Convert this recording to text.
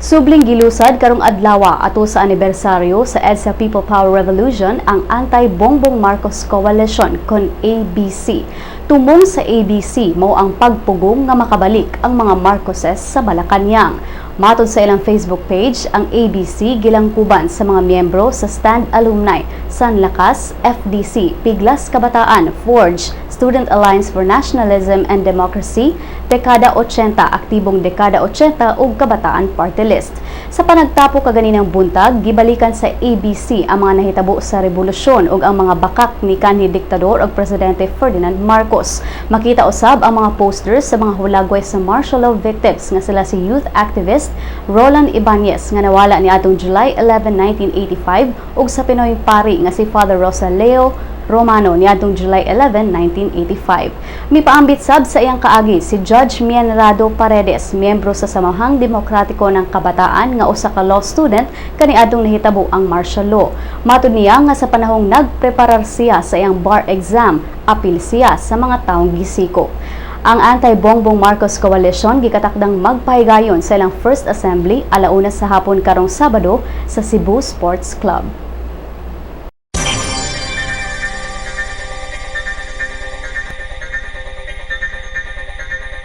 Subling gilusad karong adlaw ato sa anibersaryo sa EDSA People Power Revolution ang Anti-Bongbong Marcos Coalition kon ABC. Tumong sa ABC mao ang pagpugong nga makabalik ang mga Marcoses sa Malacañang. Matod sa ilang Facebook page, ang ABC gilangkuban sa mga miyembro sa Stand Alumni, San Lakas, FDC, Piglas Kabataan, Forge, Student Alliance for Nationalism and Democracy, Dekada 80, Aktibong Dekada 80 ug Kabataan Party List. Sa panagtapo kaganinang buntag, gibalikan sa ABC ang mga nahitabo sa revolusyon ug ang mga bakak ni kanhi diktador ug presidente Ferdinand Marcos. Makita usab ang mga posters sa mga hulagway sa martial law victims nga sila si youth activist Roland Ibanez nga nawala ni atong July 11, 1985 ug sa Pinoy pari nga si Father Rosaleo Romano niadtong July 11, 1985. Mipaambit sab sa iyang kaagi si Judge Mianrado Paredes, miyembro sa Samahang Demokratiko ng Kabataan nga usa ka law student kaniadtong nahitabo ang martial law. Matud niya nga sa panahong nagpreparar siya sa iyang bar exam, apil siya sa mga taong gisiko. Ang Anti-Bongbong Marcos Coalition gikatakdang magpahigayon sa ilang first assembly alauna sa hapon karong Sabado sa Cebu Sports Club.